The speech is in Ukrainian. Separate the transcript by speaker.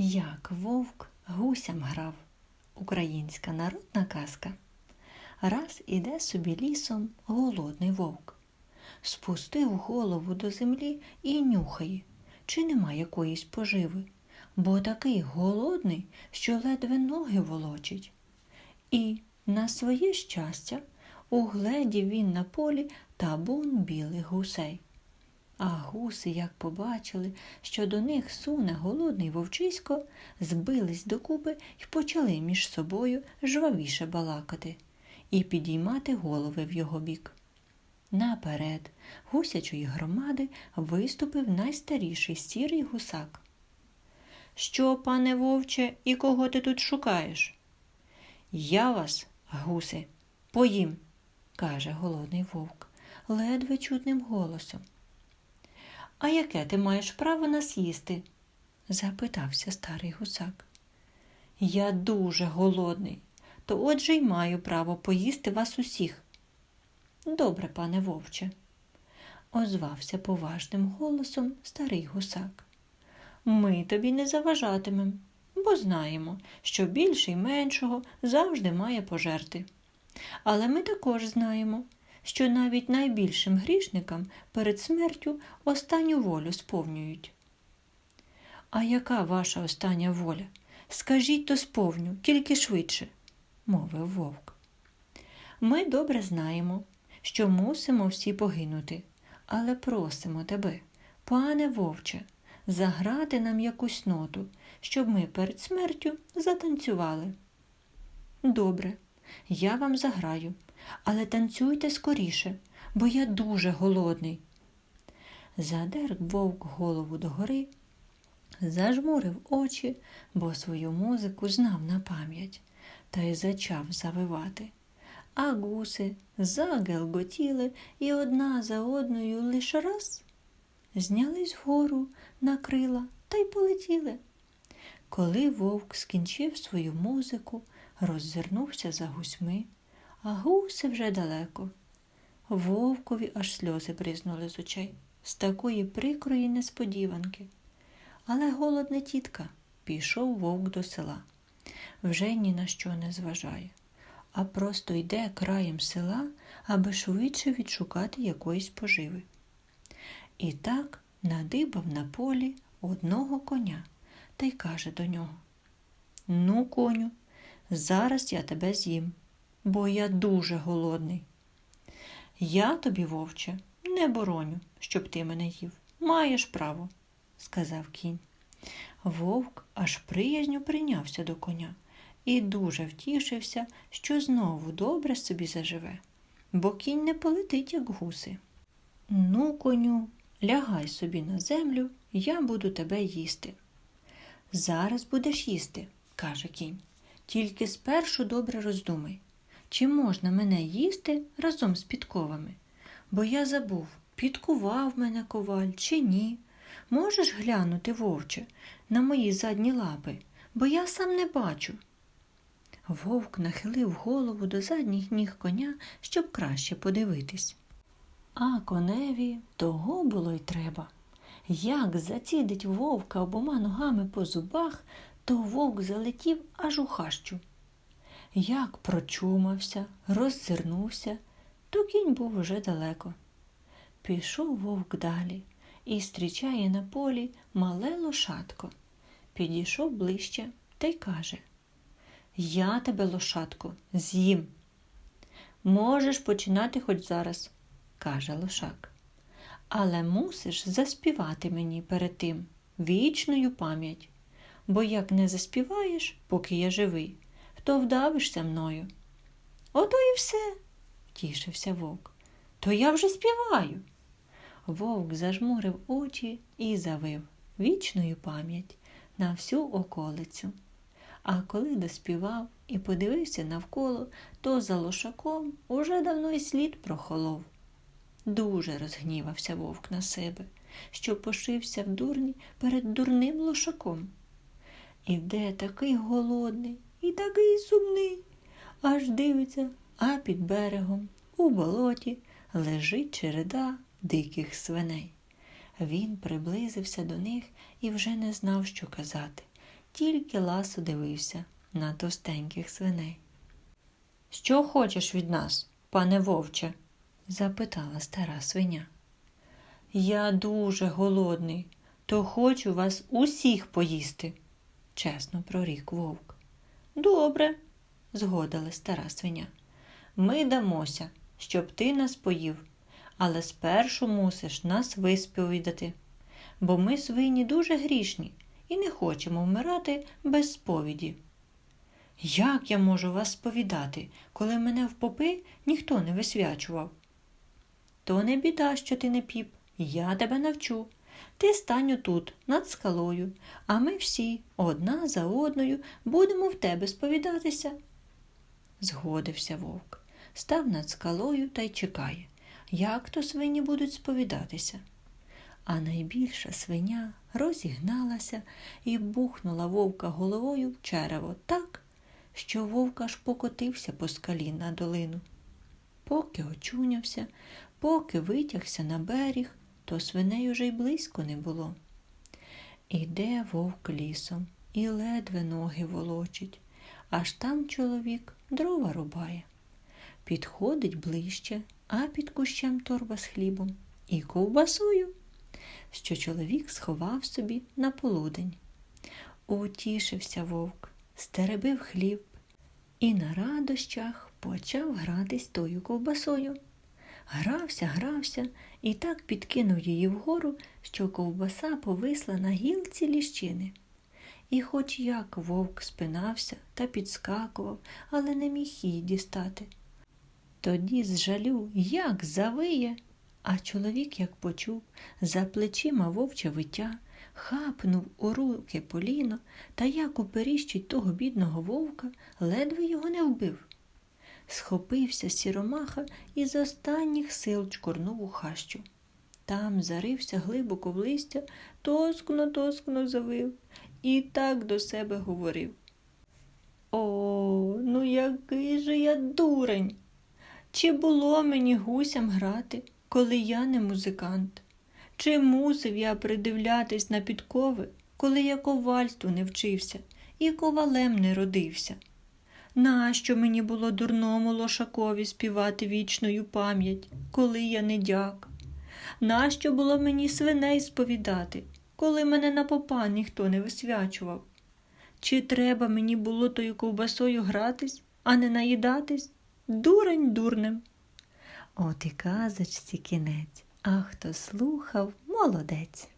Speaker 1: Як вовк гусям грав. Українська народна казка. Раз іде собі лісом голодний вовк. Спустив голову до землі і нюхає, чи нема якоїсь поживи, бо такий голодний, що ледве ноги волочить. І, на своє щастя, угледів він на полі табун білих гусей. А гуси, як побачили, що до них суне голодний вовчисько, збились докупи й почали між собою жвавіше балакати і підіймати голови в його бік. Наперед гусячої громади виступив найстаріший сірий гусак. Що, пане вовче, і кого ти тут шукаєш? Я вас, гуси, поїм, каже голодний вовк, ледве чутним голосом. А яке ти маєш право нас їсти? запитався старий гусак. Я дуже голодний, то отже й маю право поїсти вас усіх. Добре, пане вовче, озвався поважним голосом старий гусак. Ми тобі не заважатимем, бо знаємо, що більший меншого завжди має пожерти. Але ми також знаємо, що навіть найбільшим грішникам перед смертю останню волю сповнюють. А яка ваша остання воля? Скажіть то сповню, тільки швидше, мовив вовк. Ми добре знаємо, що мусимо всі погинути, але просимо тебе, пане вовче, заграти нам якусь ноту, щоб ми перед смертю затанцювали. Добре, я вам заграю, але танцюйте скоріше, бо я дуже голодний. Задер вовк голову догори, зажмурив очі, бо свою музику знав на пам'ять, та й зачав завивати. А гуси загелготіли і одна за одною лише раз знялись вгору на крила та й полетіли. Коли вовк скінчив свою музику, роззирнувся за гусьми, а гуси вже далеко. Вовкові аж сльози бризнули з очей з такої прикрої несподіванки. Але голодна тітка пішов вовк до села. Вже ні на що не зважає, а просто йде краєм села, аби швидше відшукати якоїсь поживи. І так надибав на полі одного коня та й каже до нього Ну, коню, зараз я тебе з'їм, бо я дуже голодний. Я тобі, вовче, не бороню, щоб ти мене їв. Маєш право, сказав кінь. Вовк аж приязню прийнявся до коня і дуже втішився, що знову добре собі заживе, бо кінь не полетить, як гуси. Ну, коню, лягай собі на землю, я буду тебе їсти. Зараз будеш їсти, каже кінь. Тільки спершу добре роздумай, чи можна мене їсти разом з підковами, бо я забув, підкував мене коваль чи ні. Можеш глянути, вовче, на мої задні лапи, бо я сам не бачу. Вовк нахилив голову до задніх ніг коня, щоб краще подивитись. А коневі того було й треба. Як зацідить вовка обома ногами по зубах, то вовк залетів аж у хащу. Як прочумався, роззирнувся, то кінь був уже далеко. Пішов вовк далі і зустрічає на полі мале лошадко. Підійшов ближче та й каже Я тебе, лошадко, з'їм. Можеш починати хоч зараз, каже лошак. Але мусиш заспівати мені перед тим вічною пам'ять, бо як не заспіваєш, поки я живий, то вдавишся мною. Ото і все, втішився вовк. То я вже співаю. Вовк зажмурив очі і завив вічною пам'ять на всю околицю. А коли доспівав і подивився навколо, то за лошаком уже давно й слід прохолов. Дуже розгнівався вовк на себе, що пошився в дурні перед дурним лошаком. Іде такий голодний і такий сумний, аж дивиться, а під берегом, у болоті, лежить череда диких свиней. Він приблизився до них і вже не знав, що казати, тільки ласо дивився на товстеньких свиней. Що хочеш від нас, пане вовче? запитала стара свиня. Я дуже голодний, то хочу вас усіх поїсти, чесно прорік вовк. Добре, згодила стара свиня. Ми дамося, щоб ти нас поїв, але спершу мусиш нас висповідати, бо ми свині дуже грішні і не хочемо вмирати без сповіді. Як я можу вас сповідати, коли мене в попи ніхто не висвячував? То не біда, що ти не піп, я тебе навчу. Ти стань тут, над скалою, а ми всі, одна за одною, будемо в тебе сповідатися. Згодився вовк, став над скалою та й чекає, як то свині будуть сповідатися. А найбільша свиня розігналася і бухнула вовка головою в черево так, що вовк аж покотився по скалі на долину. Поки очунявся, поки витягся на берег, то свиней уже й близько не було. Іде вовк лісом і ледве ноги волочить, аж там чоловік дрова рубає. Підходить ближче, а під кущем торба з хлібом і ковбасою, що чоловік сховав собі на полудень. Утішився вовк, стеребив хліб і на радощах почав гратись тою ковбасою. Грався, грався і так підкинув її вгору, що ковбаса повисла на гілці ліщини. І хоч як вовк спинався та підскакував, але не міг її дістати. Тоді з жалю як завиє, а чоловік, як почув, за плечима вовче виття, хапнув у руки поліно та як уперіщить того бідного вовка, ледве його не вбив. Схопився сіромаха і з останніх сил чкурнув у хащу. Там зарився глибоко в листя, тоскно, тоскно завив і так до себе говорив. О, ну який же я дурень! Чи було мені гусям грати, коли я не музикант? Чи мусив я придивлятись на підкови, коли я ковальству не вчився і ковалем не родився? Нащо мені було дурному лошакові співати вічною пам'ять, коли я не дяк? Нащо було мені свиней сповідати, коли мене на попа ніхто не висвячував? Чи треба мені було тою ковбасою гратись, а не наїдатись? Дурень дурнем. От і казочці кінець, а хто слухав, молодець.